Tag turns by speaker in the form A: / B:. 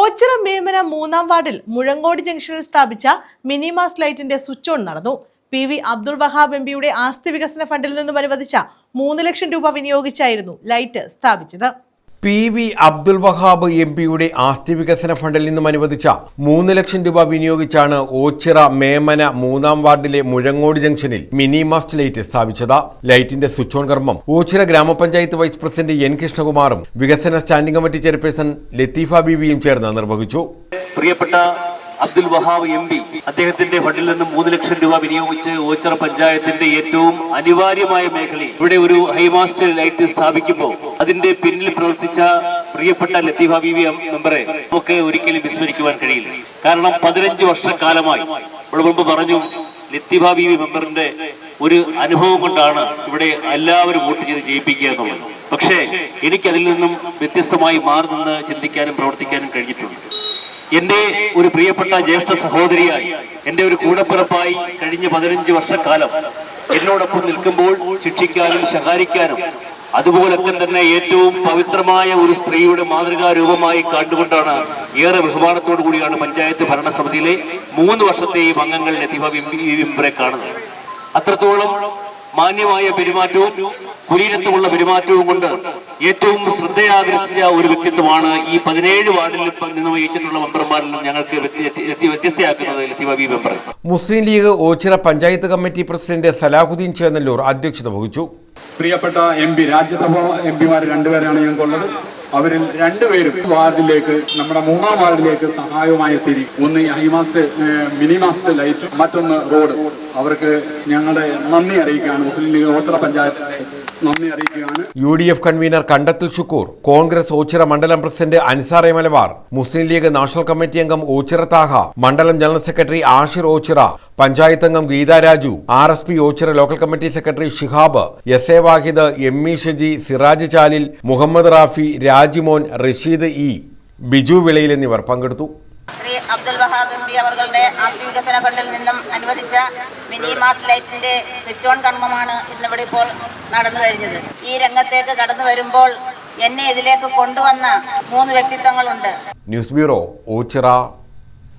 A: ഓച്ചിറ മേമന മൂന്നാം വാർഡിൽ മുഴങ്ങോട് ജംഗ്ഷനിൽ സ്ഥാപിച്ച മിനിമാസ് ലൈറ്റിന്റെ സ്വിച്ച് ഓൺ നടന്നു. P V Abdul Wahab M പിയുടെ ആസ്തി വികസന ഫണ്ടിൽ നിന്നും അനുവദിച്ച മൂന്ന് ലക്ഷം രൂപ വിനിയോഗിച്ചായിരുന്നു ലൈറ്റ് സ്ഥാപിച്ചത്.
B: P V Abdul Wahab M പിയുടെ ആസ്തി വികസന ഫണ്ടിൽ നിന്നും അനുവദിച്ച മൂന്ന് ലക്ഷം രൂപ വിനിയോഗിച്ചാണ് ഓച്ചിറ മേമന മൂന്നാം വാർഡിലെ മുഴങ്ങോട് ജംഗ്ഷനിൽ മിനി മാസ്റ്റ് ലൈറ്റ് സ്ഥാപിച്ചത്. ലൈറ്റിന്റെ സ്വിച്ച് ഓൺ കർമ്മം. ഓച്ചിറ ഗ്രാമപഞ്ചായത്ത് വൈസ് പ്രസിഡന്റ് എൻ കൃഷ്ണകുമാറും വികസന സ്റ്റാൻഡിംഗ് കമ്മിറ്റി ചെയർപേഴ്സൺ ലത്തീഫ ബീവിയും ചേർന്ന് നിർവഹിച്ചു.
C: പ്രിയപ്പെട്ട അബ്ദുൽ വഹാബ് എം പി അദ്ദേഹത്തിന്റെ ഫണ്ടിൽ നിന്ന് മൂന്ന് ലക്ഷം രൂപ വിനിയോഗിച്ച് ഓച്ചറ പഞ്ചായത്തിന്റെ ഏറ്റവും അനിവാര്യമായ മേഖലയിൽ ഇവിടെ ഒരു ഹൈമാസ്റ്റർ ലൈറ്റ് സ്ഥാപിക്കുമ്പോൾ അതിന്റെ പിന്നിൽ പ്രവർത്തിച്ച പ്രിയപ്പെട്ട ലത്തീഫ ബീവി മെമ്പറെ നമുക്ക് ഒരിക്കലും വിസ്മരിക്കുവാൻ കഴിയില്ല. കാരണം പതിനഞ്ച് വർഷക്കാലമായി ഇവിടെ മുമ്പ് പറഞ്ഞു ലത്തീഫ ബീവി മെമ്പറിന്റെ ഒരു അനുഭവം കൊണ്ടാണ് ഇവിടെ എല്ലാവരും വോട്ട് ചെയ്ത് ജയിപ്പിക്കുക എന്നുള്ളത്. പക്ഷേ എനിക്കതിൽ നിന്നും വ്യത്യസ്തമായി മാറി നിന്ന് ചിന്തിക്കാനും പ്രവർത്തിക്കാനും കഴിഞ്ഞിട്ടുണ്ട്. എന്റെ ഒരു പ്രിയപ്പെട്ട ജ്യേഷ്ഠ സഹോദരിയായി എന്റെ ഒരു കൂടപ്പിറപ്പായി കഴിഞ്ഞ പതിനഞ്ച് വർഷക്കാലം എന്നോടൊപ്പം നിൽക്കുമ്പോൾ ശിക്ഷിക്കാനും ശകാരിക്കാനും അതുപോലൊക്കെ തന്നെ ഏറ്റവും പവിത്രമായ ഒരു സ്ത്രീയുടെ മാതൃകാ രൂപമായി കണ്ടുകൊണ്ടാണ് ഏറെ ബഹുമാനത്തോടു കൂടിയാണ് പഞ്ചായത്ത് ഭരണസമിതിയിലെ മൂന്ന് വർഷത്തെയും അംഗങ്ങൾ കാണുന്നത്. അത്രത്തോളം മാന്യമായ പെരുമാറ്റവും കുലീനത്വമുള്ള പെരുമാറ്റവും കൊണ്ട് ഏറ്റവും ശ്രദ്ധയാകർഷിച്ച ഒരു വ്യക്തിത്വമാണ് ഈ പതിനേഴ് വാർഡിൽ നിന്ന് വഹിച്ചിട്ടുള്ള മെമ്പർമാരിൽ നിന്നും ഞങ്ങൾക്ക് വ്യത്യ- വ്യത്യ- വ്യത്യസ്തയാക്കുന്നത് Latheefa B member
B: Muslim League Ochira panchayat committee president Salahuddin Chennallur അധ്യക്ഷത വഹിച്ചു.
D: പ്രിയപ്പെട്ട എം പി രാജ്യസഭാ എം പിമാർ രണ്ടുപേരാണ് ഞങ്ങൾക്കുള്ളത്. അവരിൽ രണ്ടുപേരും വാർഡിലേക്ക് നമ്മുടെ മൂന്നാം വാർഡിലേക്ക് സഹായവുമായി എത്തി. ഒന്ന് high mast mini mast light മറ്റൊന്ന് റോഡ്. അവർക്ക് ഞങ്ങളുടെ നന്ദി അറിയിക്കുകയാണ്. മുസ്ലിം ലീഗ് ഓച്ചിറ പഞ്ചായത്ത്. നന്ദി അറിയിക്കുകയാണ്.
B: U D F convener Kandathil Shukkur Congress Ochira മണ്ഡലം president അൻസാറെ A Malabar Muslim League national committee അംഗം ഓച്ചിറ താഹ മണ്ഡലം ജനറൽ സെക്രട്ടറി ആഷിർ ഓച്ചിറ പഞ്ചായത്ത് അംഗം Geetha Raju R S P Ochira local committee secretary Shihab S A Wahid M E Shaji Siraj Chalil Muhammad Rafi Rajimon Rasheed E Biju Vilayil എന്നിവർ പങ്കെടുത്തു.
E: അബ്ദുൽ ആസ്തി വികസന ഫണ്ടിൽ നിന്നും അനുവദിച്ച മിനി മാസ് ലൈറ്റിന്റെ സ്വിച്ച് ഓൺ കർമ്മമാണ് ഇന്നിവിടെ ഇപ്പോൾ നടന്നു കഴിഞ്ഞത്. ഈ രംഗത്തേക്ക് കടന്നു വരുമ്പോൾ എന്നെ ഇതിലേക്ക് കൊണ്ടുവന്ന മൂന്ന് വ്യക്തിത്വങ്ങളുണ്ട്.
B: News bureau Ochira